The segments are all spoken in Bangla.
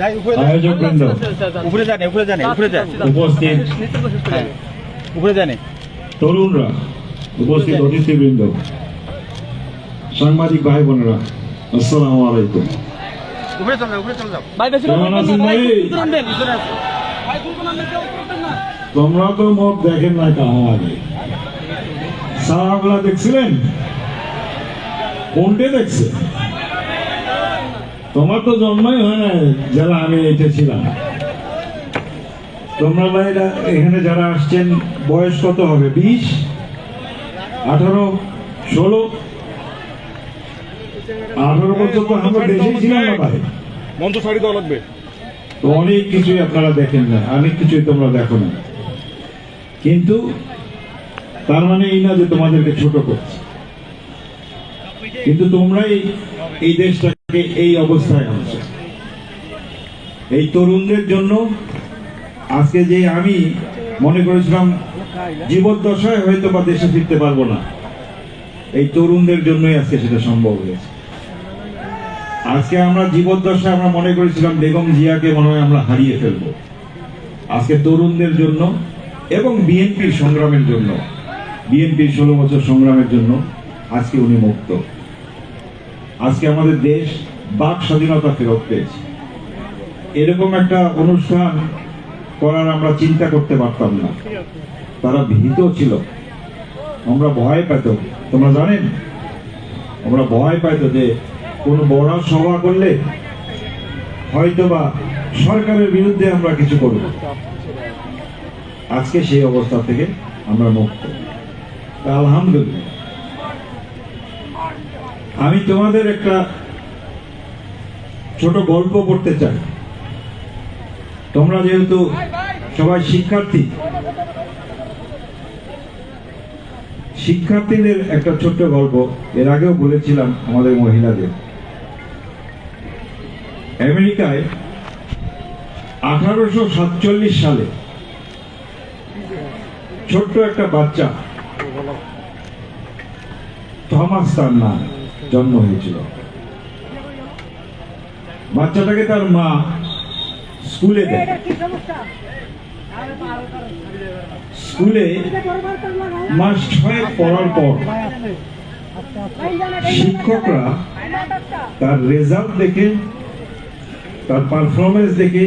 যাই আয়োজক বৃন্দ। উপরে জানে উপরে জানে উপরে যান। উপস্থিত। হ্যাঁ উপরে জানে তরুণরা উপস্থিত অতিথিবৃন্দ সাংবাদিক ভাই বোনেরা আসসালামু আলাইকুম। উপরে চলে উপরে চলে যাও। ভাই বেশি কেমন আছেন ভাই? পিছনে আসো। ভাই কোন কোন নামে কেউ করবেন না? তোমরা তো মুখ দেখেন না কাহা আগে। সারাগুলা দেখছিলেন? কোনটে দেখছে? তোমার তো জন্মই হয় না যারা আমি এটা ছিলাম। তোমরা ভাইরা এখানে যারা আসছেন বয়স কত হবে? বিশ? আঠারো? ষোলো? আঠারো বছর তো আমরা দেশেই ছিলাম না ভাই। মঞ্চ ছাড়ি দেওয়া লাগবে। তো অনেক কিছুই আপনারা দেখেন না অনেক কিছুই তোমরা দেখো না। কিন্তু তার মানে এই না যে তোমাদেরকে ছোট করছে। কিন্তু তোমরাই এই দেশটাকে এই অবস্থায় আনছো এই তরুণদের জন্য আজকে যে আমি মনে করেছিলাম জীবদ্দশায় হয়তো বা দেশে ফিরতে পারব না, এই তরুণদের জন্যই আজকে সেটা সম্ভব হয়েছে। আজকে আমরা জীবদ্দশায় আমরা মনে করেছিলাম বেগম জিয়াকে মনে হয় আমরা হারিয়ে ফেলব। আজকে তরুণদের জন্য এবং বিএনপির সংগ্রামের জন্য, বিএনপির ষোলো বছর সংগ্রামের জন্য আজকে উনি মুক্ত। আজকে আমাদের দেশ বাক স্বাধীনতা ফেরত পেয়েছে। এরকম একটা অনুষ্ঠান করার আমরা চিন্তা করতে পারতাম না। তারা ভীত ছিল। আমরা ভয় পেত। তোমরা জানেন? আমরা ভয় পাইতো যে কোন বড় সভা করলে হয়তোবা সরকারের বিরুদ্ধে আমরা কিছু করব। আজকে সেই অবস্থা থেকে আমরা মুক্ত। আলহামদুলিল্লাহ। আমি তোমাদের একটা ছোট গল্প করতে চাই। তোমরা যেহেতু সবাই শিক্ষার্থী, শিক্ষার্থীদের একটা ছোট্ট গল্প। এর আগেও বলেছিলাম আমাদের মহিলাদের। আমেরিকায় আঠারোশো সাতচল্লিশ সালে ছোট্ট একটা বাচ্চা, থমাস তার নাম। জন্ম হয়েছিল। বাচ্চাটাকে তার মা স্কুলে স্কুলে মাস ছয়েক পড়ার পর শিক্ষকরা তার রেজাল্ট দেখে, তার পারফরমেন্স দেখে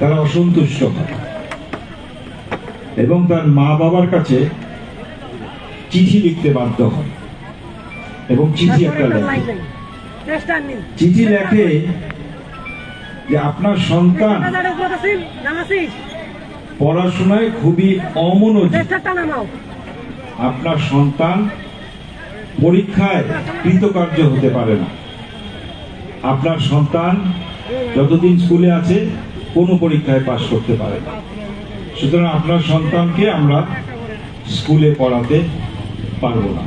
তারা অসন্তুষ্ট হয়। এবং তার মা বাবার কাছে চিঠি লিখতে বাধ্য হয়। এবং চিঠি একটা লেখে। চিঠি লেখে যে আপনার সন্তান পড়াশোনায় খুবই অমনোযোগী। আপনার সন্তান পরীক্ষায় কৃতকার্য হতে পারে না। আপনার সন্তান যতদিন স্কুলে আছে কোনো পরীক্ষায় পাশ করতে পারে না। সুতরাং আপনার সন্তানকে আমরা স্কুলে পড়াতে পারব না।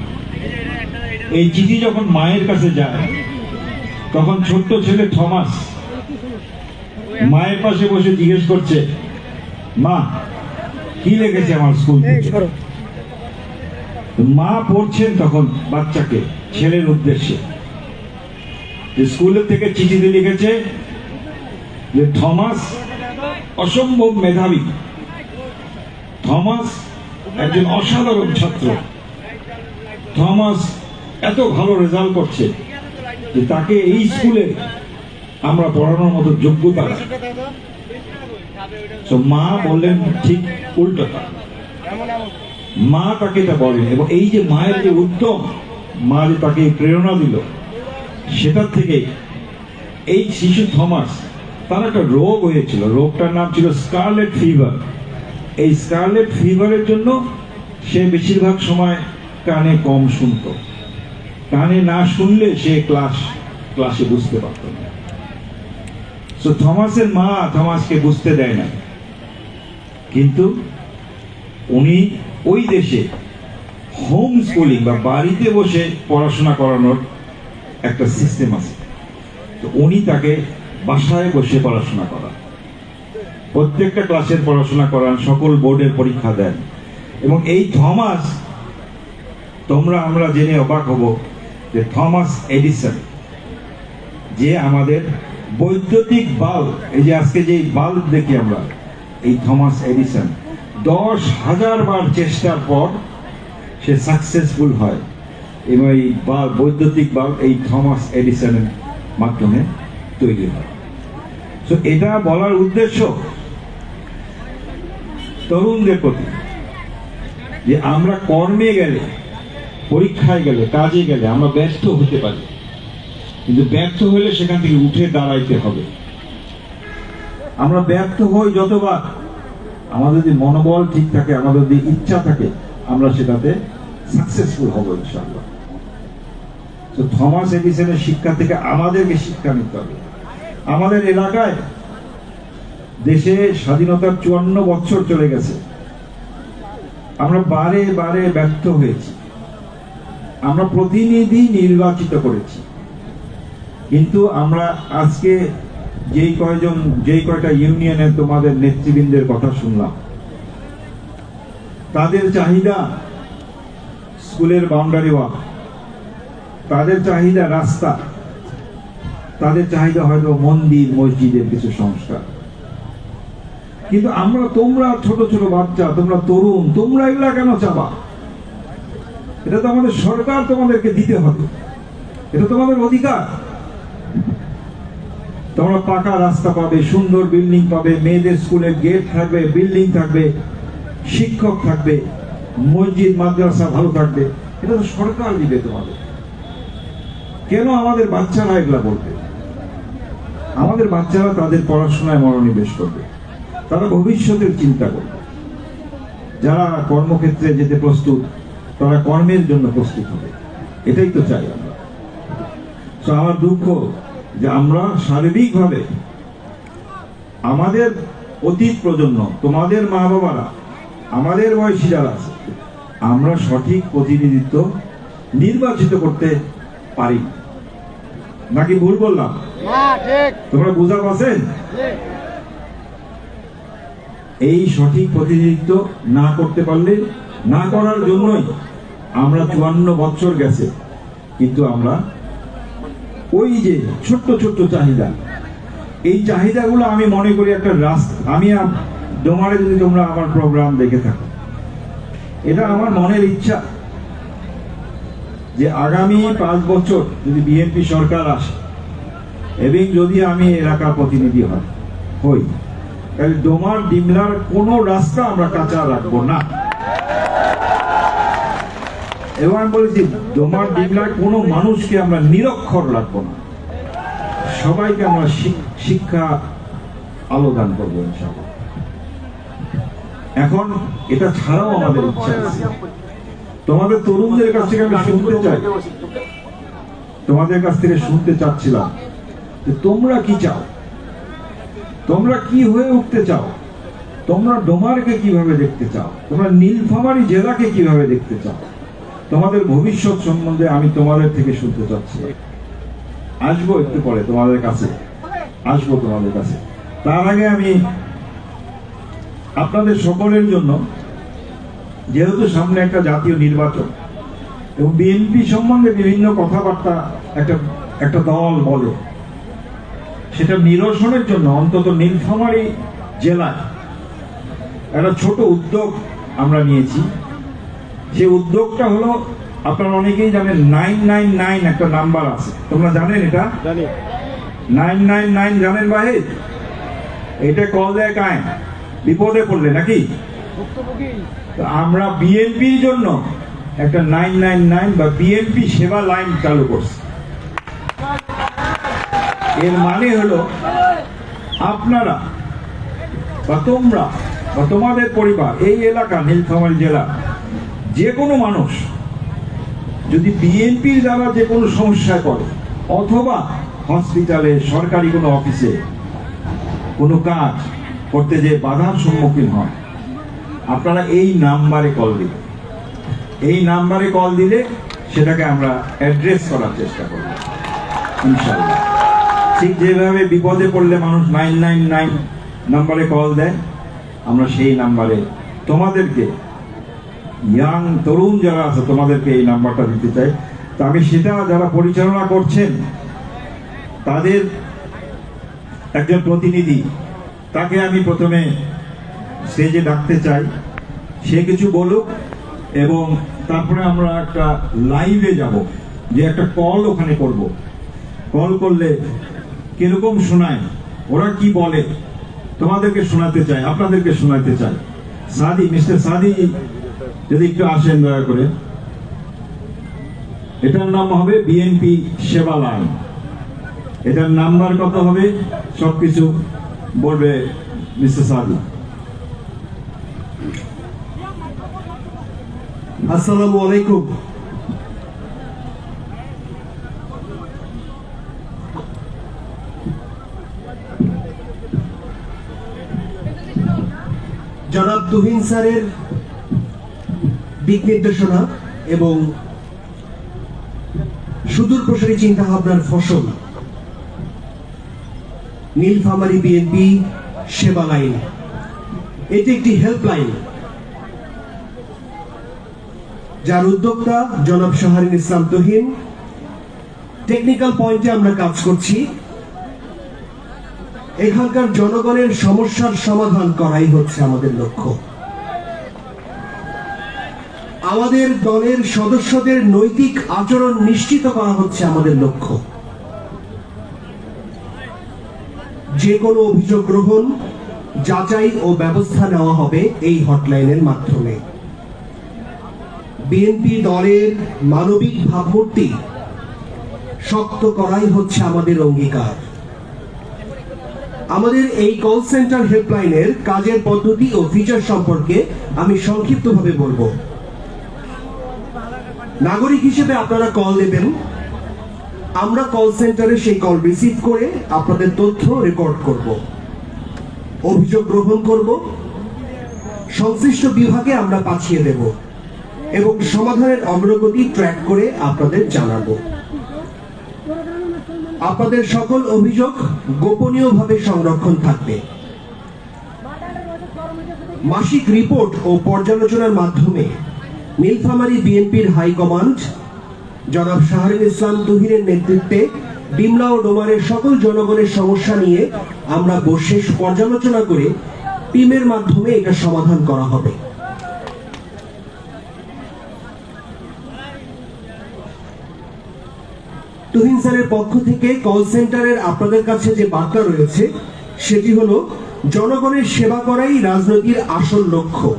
এই চিঠি যখন মায়ের কাছে যায় তখন ছোট্ট ছেলে থমাস মায়ের পাশে বসে জিজ্ঞেস করছে মা কি লেগেছে আমার স্কুল মা পড়ছেন তখন বাচ্চাকে ছেলের উদ্দেশ্যে। যে স্কুলের থেকে চিঠিতে লিখেছে যে থমাস অসম্ভব মেধাবী। থমাস একজন অসাধারণ ছাত্র। থমাস এত ভালো রেজাল্ট করছে যে তাকে এই স্কুলে আমরা পড়ানোর মতো যোগ্যতা। তো মা বললেন, ঠিক উল্টোটা মা তাকে এটা বলেন এবং এই যে মায়ের যে উদ্যম, মা যে তাকে প্রেরণা দিল, সেটার থেকে এই শিশু থমাস, তার একটা রোগ হয়েছিল। রোগটার নাম ছিল স্কারলেট ফিভার। এই স্কারলেট ফিভারের জন্য সে বেশিরভাগ সময় কানে কম শুনতো। কানে না শুনলে সে ক্লাস, ক্লাসে বুঝতে পারত না। তো থমাসের মা থমাসকে বুঝতে দেয় না কিন্তু উনি ওই দেশে হোম স্কুলিং বা বাড়িতে বসে পড়াশোনা করানোর একটা সিস্টেম আছে। তো উনি তাকে বাসায় বসে পড়াশোনা করান। প্রত্যেকটা ক্লাসের পড়াশোনা করান, সকল বোর্ডের পরীক্ষা দেন। এবং এই থমাস তোমরা আমরা জেনে অবাক হব যে থমাস এডিসন, যে আমাদের বৈদ্যুতিক বাল্ব, এই যে আজকে যে বাল্ব দেখি আমরা, এই থমাস এডিসন, দশ হাজার বার চেষ্টার পর সে সাকসেসফুল হয়। এবং এই বাল্ব, বৈদ্যুতিক বাল্ব এই থমাস এডিসনের মাধ্যমে তৈরি হয়। তো এটা বলার উদ্দেশ্য তরুণদের প্রতি, যে আমরা কর্মে গেলে পরীক্ষায় গেলে, কাজে গেলে আমরা ব্যর্থ হতে পারি। কিন্তু ব্যর্থ হলে সেখান থেকে উঠে দাঁড়াইতে হবে। আমরা ব্যর্থ হই যতবার আমাদের যদি মনোবল ঠিক থাকে, আমাদের যদি ইচ্ছা থাকে, আমরা সেটাতে সাকসেসফুল হব ইনশাআল্লাহ। তো থমাস এডিসনের শিক্ষা থেকে আমাদেরকে শিক্ষা নিতে হবে। আমাদের এলাকায় দেশে স্বাধীনতার চুয়ান্ন বছর চলে গেছে। আমরা বারে বারে ব্যর্থ হয়েছি। আমরা প্রতিনিধি নির্বাচিত করেছি। কিন্তু আমরা আজকে যেই কয়জন, যেই কয়টা ইউনিয়নে তোমাদের নেতৃবৃন্দের কথা শুনলাম, তাদের চাহিদা স্কুলের বাউন্ডারি ওয়াল, তাদের চাহিদা রাস্তা, তাদের চাহিদা হয়তো মন্দির, মসজিদের কিছু সংস্কার। কিন্তু আমরা, তোমরা ছোট ছোট বাচ্চা, তোমরা তরুণ তোমরা এগুলা কেন চাবা? এটা তো আমাদের সরকার তোমাদেরকে দিতে হবে। এটা তোমাদের অধিকার। তোমরা পাকা রাস্তা পাবে, সুন্দর বিল্ডিং পাবে, মেয়েদের স্কুলের গেট থাকবে, বিল্ডিং থাকবে, শিক্ষক থাকবে, মসজিদ, মাদ্রাসা ভালো থাকবে। এটা তো সরকার দিবে তোমাদের। কেন আমাদের বাচ্চারা এগুলা বলবে? আমাদের বাচ্চারা তাদের পড়াশোনায় মনোনিবেশ করবে। তারা ভবিষ্যতের চিন্তা করবে। যারা কর্মক্ষেত্রে যেতে প্রস্তুত তারা কর্মের জন্য প্রস্তুত হবে। এটাই তো চাই আমরা। তো আমার দুঃখ যে আমরা শারীরিকভাবে আমাদের অতীত প্রজন্ম তোমাদের মা বাবারা আমাদের বয়সী যারা আছে আমরা সঠিক প্রতিনিধিত্ব নির্বাচিত করতে পারি। নাকি ভুল বললাম? তোমরা বুঝা পাচ্ছেন এই সঠিক প্রতিনিধিত্ব না করতে পারলে না করার জন্যই আমরা চুয়ান্ন বছর গেছে, কিন্তু আমরা ওই যে ছোট্ট ছোট্ট চাহিদা, এই চাহিদাগুলো আমি মনে করি একটা রাস্তা, আমি ডোমারে যদি তোমরা আমার প্রোগ্রাম দেখে থাকো, এটা আমার মনের ইচ্ছা যে আগামী পাঁচ বছর যদি বিএনপি সরকার আসে, এবং যদি আমি এলাকার প্রতিনিধি হয়, হই, তাহলে ডোমার ডিমলার কোনো রাস্তা আমরা কাঁচা রাখব না। এবং আমি বলেছি ডোমার ডিমলার কোনো মানুষকে আমরা নিরক্ষর রাখব না। সবাইকে আমরা শিক- শিক্ষা আলো দান করব এখন এটা ছাড়াও আমাদের ইচ্ছা আছে। তোমাদের তরুণদের কাছ থেকে আমি শুনতে চাই। তোমাদের কাছ থেকে শুনতে চাচ্ছিলাম যে তোমরা কি চাও? তোমরা কি হয়ে উঠতে চাও? তোমরা ডোমারকে কীভাবে দেখতে চাও? তোমরা নীলফামারী জেলাকে কীভাবে দেখতে চাও? তোমাদের ভবিষ্যৎ সম্বন্ধে আমি তোমাদের থেকে শুনতে চাচ্ছি আসব একটু পরে তোমাদের কাছে। আসব তোমাদের কাছে। তার আগে আমি আপনাদের সকলের জন্য, যেহেতু সামনে একটা জাতীয় নির্বাচন, এবং বিএনপি সম্বন্ধে বিভিন্ন কথাবার্তা একটা একটা দল বলে, সেটা নিরসনের জন্য অন্তত নীলফামারী জেলায় একটা ছোট উদ্যোগ আমরা নিয়েছি। সেই উদ্যোগটা হলো আপনারা অনেকেই জানেন নাইন নাইন নাইন একটা নাম্বার আছে। তোমরা জানেন এটা? নাইন নাইন নাইন জানেন বাহির? এটা কল দেয় কায় বিপদে পড়লে নাকি? আমরা বিএনপির জন্য একটা নাইন নাইন নাইন বা বিএনপি সেবা লাইন চালু করছি। এর মানে হলো আপনারা বা তোমরা বা তোমাদের পরিবার এই এলাকা নীলফামারী জেলা যে কোনো মানুষ যদি বিএনপির দ্বারা যে কোনো সমস্যা করে, অথবা হসপিটালে, সরকারি কোনো অফিসে কোনো কাজ করতে যে বাধার সম্মুখীন হয় আপনারা এই নাম্বারে কল দিবেন এই নাম্বারে কল দিলে সেটাকে আমরা অ্যাড্রেস করার চেষ্টা করব ইনশাল্লাহ ঠিক যেভাবে বিপদে পড়লে মানুষ নাইন নাইন নাইন নাম্বারে কল দেয়, আমরা সেই নাম্বারে তোমাদেরকে ইয়াং তরুণ যারা আছে, তোমাদেরকে এই নাম্বারটা দিতে চাই। তো আমি সেটা যারা পরিচালনা করছেন, তাদের একজন প্রতিনিধি, তাকে আমি প্রথমে স্টেজে ডাকতে চাই। সে কিছু বলুক এবং তারপরে আমরা একটা লাইভে যাব, যে একটা কল ওখানে করব। কল করলে কীরকম শোনায়, ওরা কি বলে, তোমাদেরকে শোনাতে চাই, আপনাদেরকে শোনাতে চাই। সাদি মিস্টার সাদি যদি একটু আসেন দয়া করে। এটার নাম হবে বিএনপি সেবা লাইন। এটার নাম্বার কত হবে? সবকিছু বলবে মিস্টার সাদি। আসসালামু আলাইকুম। জনাব তুহিন স্যারের দিক নির্দেশনা এবং সুদূর প্রসারী চিন্তা ভাবনার ফসল। নীলফামারী বিএনপি সেবা লাইন। এটি একটি হেল্পলাইন যার উদ্যোক্তা জনাব শাহরিন ইসলাম তহিন। টেকনিক্যাল পয়েন্টে আমরা কাজ করছি। এখানকার জনগণের সমস্যার সমাধান করাই হচ্ছে আমাদের লক্ষ্য। আমাদের দলের সদস্যদের নৈতিক আচরণ নিশ্চিত করা হচ্ছে আমাদের লক্ষ্য। যে কোনো অভিযোগ গ্রহণ, যাচাই ও ব্যবস্থা নেওয়া হবে এই হটলাইনের মাধ্যমে। বিএনপি দলের মানবিক ভাবমূর্তি শক্ত করাই হচ্ছে আমাদের অঙ্গীকার। আমাদের এই কল সেন্টার হেল্পলাইনের কাজের পদ্ধতি ও ফিচার সম্পর্কে আমি সংক্ষিপ্তভাবে বলব। নাগরিক হিসেবে আপনারা কল দেবেন। আমরা কল সেন্টারে সেই কল রিসিভ করে আপনাদের তথ্য রেকর্ড করব। অভিযোগ গ্রহণ করব। সংশ্লিষ্ট বিভাগে আমরা পাঠিয়ে দেব এবং সমাধানের অগ্রগতি ট্র্যাক করে আপনাদের জানাব। আপনাদের সকল অভিযোগ গোপনীয়ভাবে সংরক্ষণ থাকবে। মাসিক রিপোর্ট ও পর্যালোচনার মাধ্যমে নীলফামারী বিএনপির হাইকমান্ড জনাব শাহরিন ইসলাম তুহিনের নেতৃত্বে ডিমলা ও ডোমারের সকল জনগণের সমস্যা নিয়ে আমরা বসে পর্যালোচনা করে টিমের মাধ্যমে এটা সমাধান করা হবে। তুহিন স্যারের পক্ষ থেকে কল সেন্টারের আপনাদের কাছে যে বার্তা রয়েছে, সেটি হলো, জনগণের সেবা করাই রাজনীতির আসল লক্ষ্য।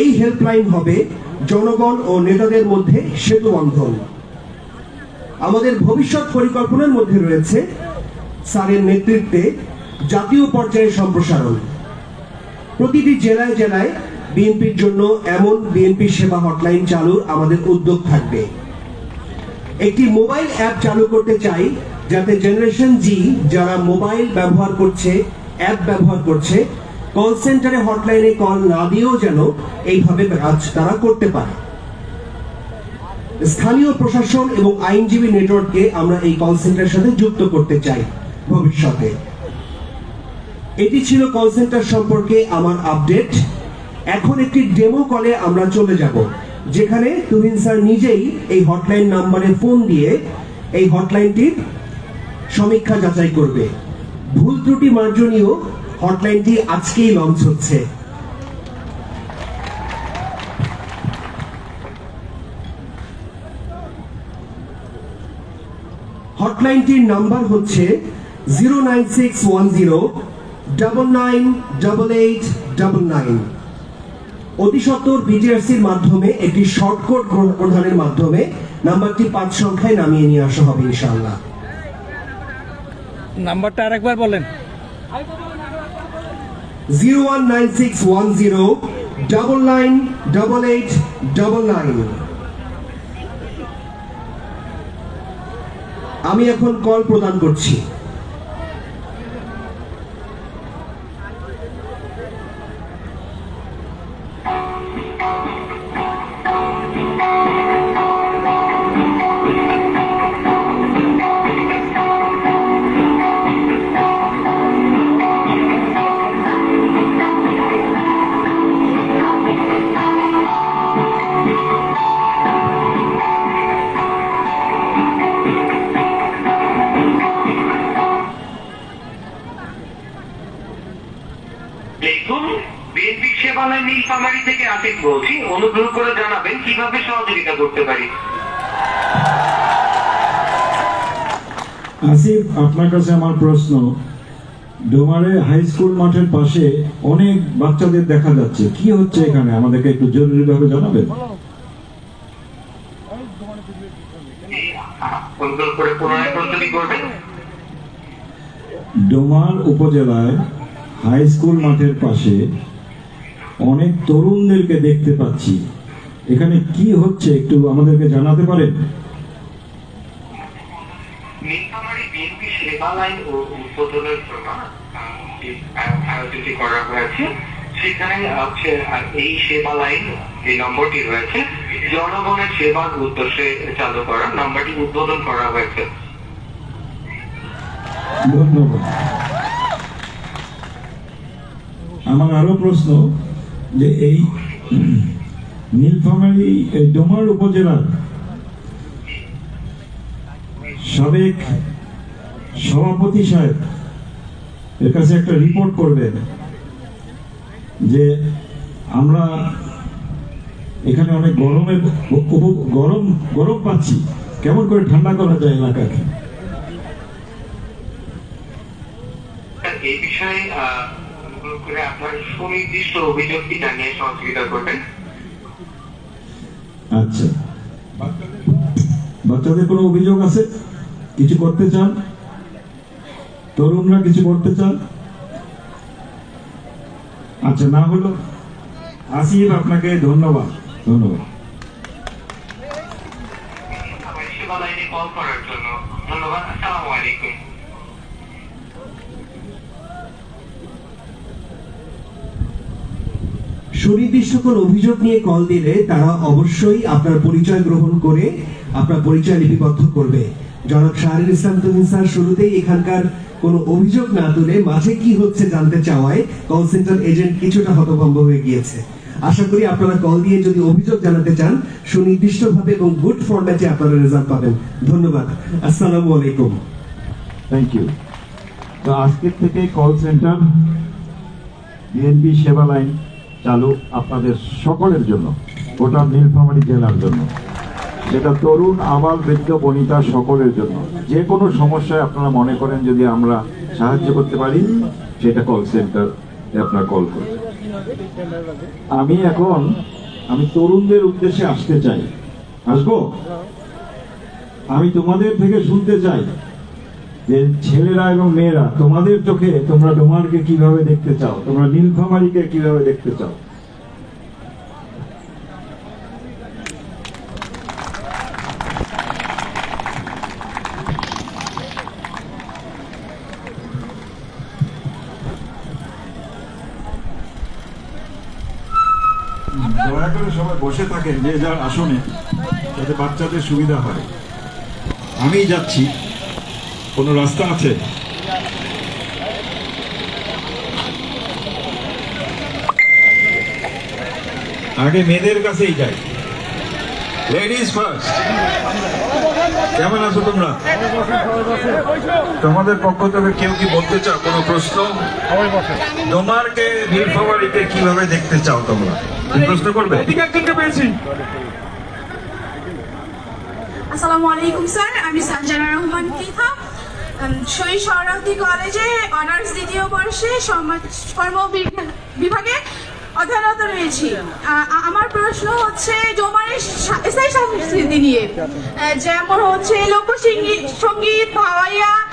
এই হেল্পলাইন হবে জনগণ ও নেতাদের মধ্যে সেতু বন্ধন আমাদের ভবিষ্যৎ পরিকল্পনার মধ্যে রয়েছে স্যারের নেতৃত্বে জাতীয় পর্যায়ে সম্প্রসারণ। প্রতিটি জেলায় জেলায় বিএনপির জন্য এমন বিএনপি সেবা হটলাইন চালুর আমাদের উদ্যোগ থাকবে। একটি মোবাইল অ্যাপ চালু করতে চাই যাতে জেনারেশন জি যারা মোবাইল ব্যবহার করছে, অ্যাপ ব্যবহার করছে কল সেন্টারে হটলাইনে কল না দিয়েও যেন এইভাবে কাজ তারা করতে পারে। স্থানীয় প্রশাসন এবং আইনজীবী নেটওয়ার্ককে আমরা এই কল সেন্টারের সাথে যুক্ত করতে চাই ভবিষ্যতে। এটি ছিল কল সেন্টার সম্পর্কে আমার আপডেট এখন একটি ডেমো কলে আমরা চলে যাব, যেখানে তুহিন স্যার নিজেই এই হটলাইন নাম্বারে ফোন দিয়ে এই হটলাইনটির সমীক্ষা যাচাই করবে। ভুল ত্রুটি মার্জনীয় হটলাইনটি আজকেই লঞ্চ হচ্ছে। হটলাইনটির নাম্বার হচ্ছে zero nine six one zero double nine double eight double nine. অতি সত্বর বিটিআরসির মাধ্যমে, একটি শর্টকট প্রদানের মাধ্যমে নাম্বারটি পাঁচ সংখ্যায় নামিয়ে নিয়ে আসা হবে ইনশাআল্লাহ। নাম্বারটা আরেকবার বলেন। Zero one nine six one zero double nine double eight double nine আমি এখন কল প্রদান করছি। আতিক বলছি অনুগ্রহ করে জানাবেন কীভাবে সহযোগিতা করতে পারি? আসিফ আপনার কাছে আমার প্রশ্ন। ডোমারে হাই স্কুল মাঠের পাশে অনেক বাচ্চাদের দেখা যাচ্ছে। কি হচ্ছে এখানে? আমাদেরকে একটু জরুরিভাবে জানাবেন? ডোমার উপজেলায় হাই স্কুল মাঠের পাশে অনেক তরুণদেরকে দেখতে পাচ্ছি। এখানে কি হচ্ছে একটু আমাদেরকে জানাতে পারেন? নীলফামারী বিএনপি সেবা লাইন ও উদ্বোধনের জন্য করা হয়েছে। সেখানে হচ্ছে এই সেবা লাইন এই নম্বরটি রয়েছে। জনগণের সেবার উদ্দেশ্যে চালু করা নম্বরটি উদ্বোধন করা হয়েছে। ধন্যবাদ। আমার আরও প্রশ্ন যে এই নীলফামারী ডোমার উপজেলার সাবেক সভাপতি সাহেব এর কাছে একটা রিপোর্ট করবেন যে আমরা এখানে অনেক গরমে গরম গরম পাচ্ছি। কেমন করে ঠান্ডা করা যায় এলাকাকে? এই বিষয়ে করে আপনার সুনির্দিষ্ট অভিযোগটি জানিয়ে সহযোগিতা করবেন? আচ্ছা। বাচ্চাদের কোনো অভিযোগ আছে? কিছু করতে চান? তরুণরা কিছু করতে চান? আচ্ছা না হলো? আসিফ আপনাকে ধন্যবাদ। ধন্যবাদ। ধন্যবাদ। আসসালামু আলাইকুম। সুনির্দিষ্ট কোন অভিযোগ নিয়ে কল দিলে তারা অবশ্যই আপনার পরিচয় গ্রহণ করে আপনার পরিচয় লিপিবদ্ধ করবে। জনাব শাহরুল ইসলাম তুমিন স্যার শুরুতেই এখানকার কোনো অভিযোগ না তুলে মাঝে কি হচ্ছে জানতে চাওয়ায় কল সেন্টার এজেন্ট কিছুটা হতভম্ব হয়ে গিয়েছে। আশা করি আপনারা কল দিয়ে যদি অভিযোগ জানাতে চান, সুনির্দিষ্টভাবে এবং গুড ফরম্যাটে আপনারা রেজাল্ট পাবেন। ধন্যবাদ। আসসালামু আলাইকুম। থ্যাংক ইউ তো আজকের থেকে কল সেন্টার বিএনপি সেবা লাইন চালু আপনাদের সকলের জন্য, গোটা নীলফামারী জেলার জন্য। সেটা তরুণ আবাল বৃদ্ধ, বনিতা সকলের জন্য। যে কোনো সমস্যায় আপনারা মনে করেন যদি আমরা সাহায্য করতে পারি, সেটা কল সেন্টার আপনার কল করুন আমি এখন, আমি তরুণদের উদ্দেশ্যে আসতে চাই। আসব? আমি তোমাদের থেকে শুনতে চাই। যে ছেলেরা এবং মেয়েরা, তোমাদের চোখে তোমরা ডোমারকে কীভাবে দেখতে চাও? তোমরা নীলফামারীকে কীভাবে দেখতে চাও? দয়া করে সবাই বসে থাকেন যে যার আসনে, যাতে বাচ্চাদের সুবিধা হয়। আমি যাচ্ছি। কোনো রাস্তা আছে? আগে মেয়েদের কাছেই যাই। লেডিস ফার্স্ট কেমন আছো তোমরা? তোমাদের পক্ষ থেকে কেউ কি বলতে চাও? কোনো প্রশ্ন? তোমারকে নীলফামারিতে কীভাবে দেখতে চাও তোমরা? তুমি প্রশ্ন করবে? ঠিক একজনকে পেয়েছি। আসসালামু আলাইকুম স্যার। আমি সঞ্জনা রহমান উম, শহীদ সৌরাবতী কলেজে অনার্স দ্বিতীয় বর্ষে সমাজকর্ম বিভা- বিভাগে অধ্যয়নরত রয়েছি। আমার প্রশ্ন হচ্ছে জমানের স্থায়ী সংস্কৃতি নিয়ে। যেমন হচ্ছে লোকসঙ্গীত সংগীত ভাওয়াইয়া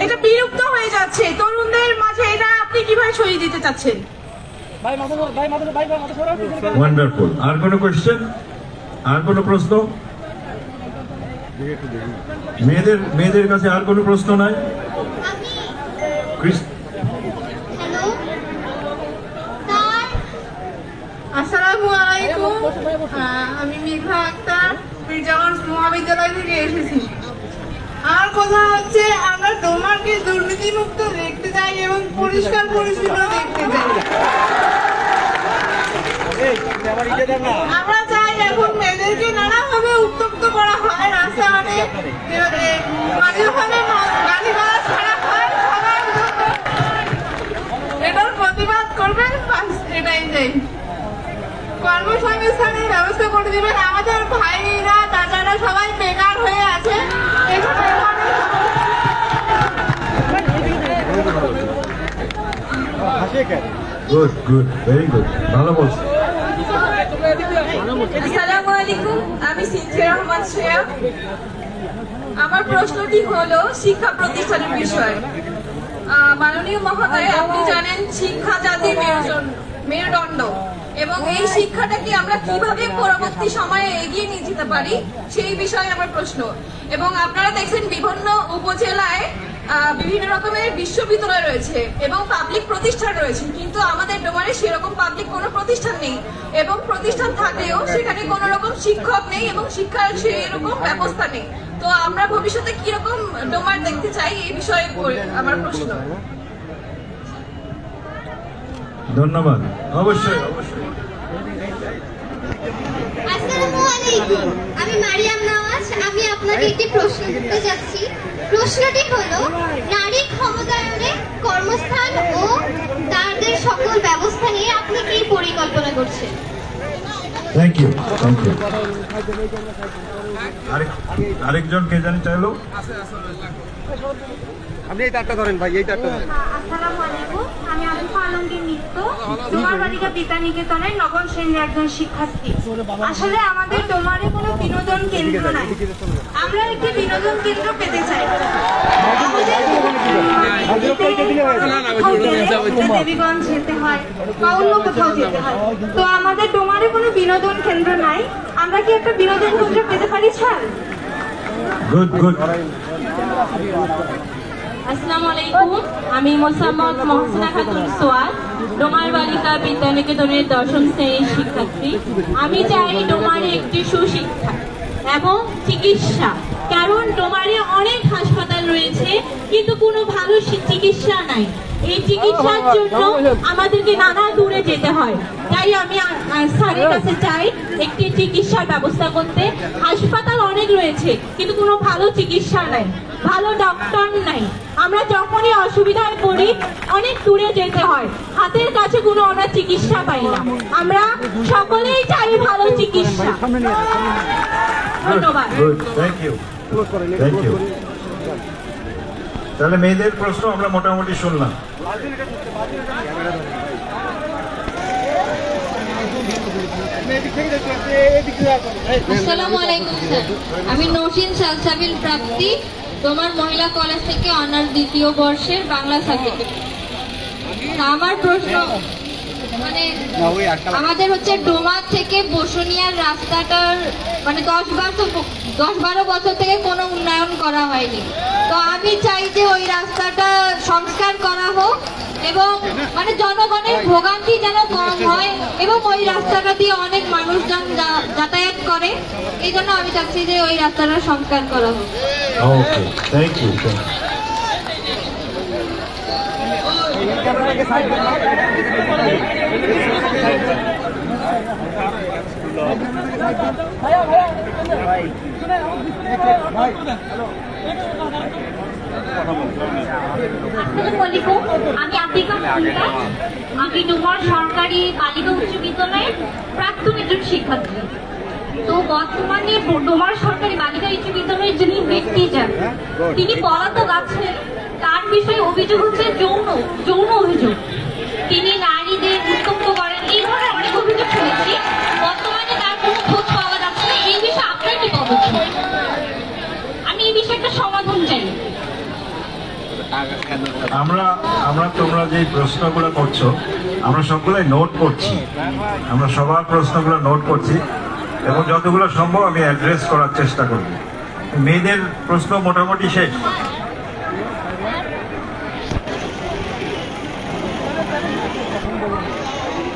এটা বিলুপ্ত হয়ে যাচ্ছে। তরুণদের মাঝে এটা আপনি কীভাবে ছড়িয়ে দিতে চাচ্ছেন? ওয়ান্ডারফুল আর কোনো কোয়েশ্চেন আর কোনো প্রশ্ন? মেয়েদের মেয়েদের কাছে আর কোনো প্রশ্ন নাই আসসালামু আলাইকুম আমি মেঘা আক্তার মির্জাগঞ্জ মহাবিদ্যালয় থেকে এসেছি আর কথা হচ্ছে আমরা তোমাকে দুর্নীতি মুক্ত দেখতে চাই এবং পরিষ্কার পরিচ্ছন্ন দেখতে চাই আমরা বিরক্ত করা হয়, রাস্তাঘাটে মানে এটার প্রতিবাদ করবেন? এটাই কর্মসংস্থানের ব্যবস্থা করে দেবেন। আমাদের ভাইরা দাদারা সবাই বেকার হয়ে আছে। গুড গুড ভেরি গুড ভালো বলছো। আলাইকুম আমার প্রশ্নটি হলো শিক্ষা প্রতিষ্ঠানের বিষয়ে। মাননীয় মহোদয়, আপনি জানেন শিক্ষা জাতির মেরুদণ্ড, এবং এই শিক্ষাটাকে আমরা কীভাবে পরবর্তী সময়ে এগিয়ে নিয়ে যেতে পারি, সেই বিষয়ে আমার প্রশ্ন। এবং আপনারা দেখছেন বিভিন্ন উপজেলায় রকমের বিশ্ববিদ্যালয় রয়েছে এবং পাবলিক প্রতিষ্ঠান রয়েছে কিন্তু আমাদের ডোমারে সেরকম পাবলিক কোনো প্রতিষ্ঠান নেই এবং প্রতিষ্ঠান থাকলেও সেখানে কোনো রকম শিক্ষক নেই এবং শিক্ষার সেরকম ব্যবস্থা নেই। তো আমরা ভবিষ্যতে কীরকম ডোমার দেখতে চাই এই বিষয়ে আমার প্রশ্ন। ধন্যবাদ। অবশ্যই অবশ্যই। আসসালামু আলাইকুম। আমি মারিয়াম নওয়াজ। আমি আপনাকে একটি প্রশ্ন করতে যাচ্ছি। প্রশ্নটি হলো নারী ক্ষমতায়নে কর্মস্থান ও তাদের সকল ব্যবস্থা নিয়ে আপনি কি পরিকল্পনা করছেন? থ্যাংক ইউ থ্যাংক ইউ আরেকজন কে জানি চাইলো? আপনি এই তারটা ধরেন ভাই এই তারটা ধরেন। আসসালামু আলাইকুম। আমি আলিফা আলমগীর নিত্য ডোমার বালিকা বিদ্যানিকেতনের নবম শ্রেণির একজন শিক্ষার্থী। আসলে আমাদের ডোমারে কোনো বিনোদন কেন্দ্র নাই। আমরা একটি বিনোদন কেন্দ্র পেতে চাই। দেবীগঞ্জ যেতে হয় বা অন্য যেতে হয়। তো আমাদের ডোমারে কোনো বিনোদন কেন্দ্র নাই। আমরা কি একটা বিনোদন কেন্দ্র পেতে পারি, স্যার? Good good. আসসালামু আলাইকুম আমি মোসাম্মদ মহসিনা খাতুন সোয়াদ ডোমার বালিকা বিদ্যানিকেতনের দশম শ্রেণির শিক্ষার্থী। আমি চাই ডোমারে একটি সুশিক্ষা এবং চিকিৎসা কারণ ডোমারে অনেক হাসপাতাল রয়েছে কিন্তু কোনো ভালো চিকিৎসা নাই। এই চিকিৎসার জন্য আমাদেরকে নানা দূরে যেতে হয়। তাই আমি স্যারের কাছে চাই একটি চিকিৎসার ব্যবস্থা করতে। হাসপাতাল অনেক রয়েছে কিন্তু কোনো ভালো চিকিৎসা নাই ভালো ডক্টর নাই। আমরা যখনই অসুবিধায় পড়ি অনেক দূরে যেতে হয়। হাতের কাছে কোনো আমরা চিকিৎসা পাই না। আমরা সকলেই চাই ভালো চিকিৎসা। ধন্যবাদ। তাহলে মেয়েদের প্রশ্ন আমরা মোটামুটি শুনলাম। আসসালামু আলাইকুম স্যার। আমি নৌসিন সালসাবিল প্রাপ্তি। তোমার মহিলা কলেজ থেকে অনার্স দ্বিতীয় বর্ষের বাংলা সাবজেক্ট আমার প্রশ্ন মানে আমাদের হচ্ছে ডোমা থেকে বসুনিয়ার রাস্তাটার মানে দশ বছর দশ বারো বছর থেকে কোনো উন্নয়ন করা হয়নি। তো আমি চাই যে ওই রাস্তাটা সংস্কার করা হোক এবং মানে জনগণের ভোগান্তি যেন কম হয় এবং ওই রাস্তাটা দিয়ে অনেক মানুষজন যা- যাতায়াত করে। এই জন্য আমি চাচ্ছি যে ওই রাস্তাটা সংস্কার করা হোক। Okay thank you thank you আসসালামু আলাইকুম আমি আতিকা সরকারি বালিকা উচ্চ বিদ্যালয়ের প্রাক্তন একজন শিক্ষার্থী। তো বর্তমানে ডোমার সরকারি বালিকা উচ্চ বিদ্যালয়ের যিনি হেড টিচার তিনি পলাতক আছেন। তার বিষয়ে অভিযোগ হচ্ছে যৌন যৌন অভিযোগ। তিনি নারীদের আমরা আমরা তোমরা যে প্রশ্নগুলো করছ, আমরা সবগুলোই নোট করছি। আমরা সবার প্রশ্নগুলো নোট করছি এবং যতগুলো সম্ভব আমি অ্যাড্রেস করার চেষ্টা করব। মেয়েদের প্রশ্ন মোটামুটি শেষ।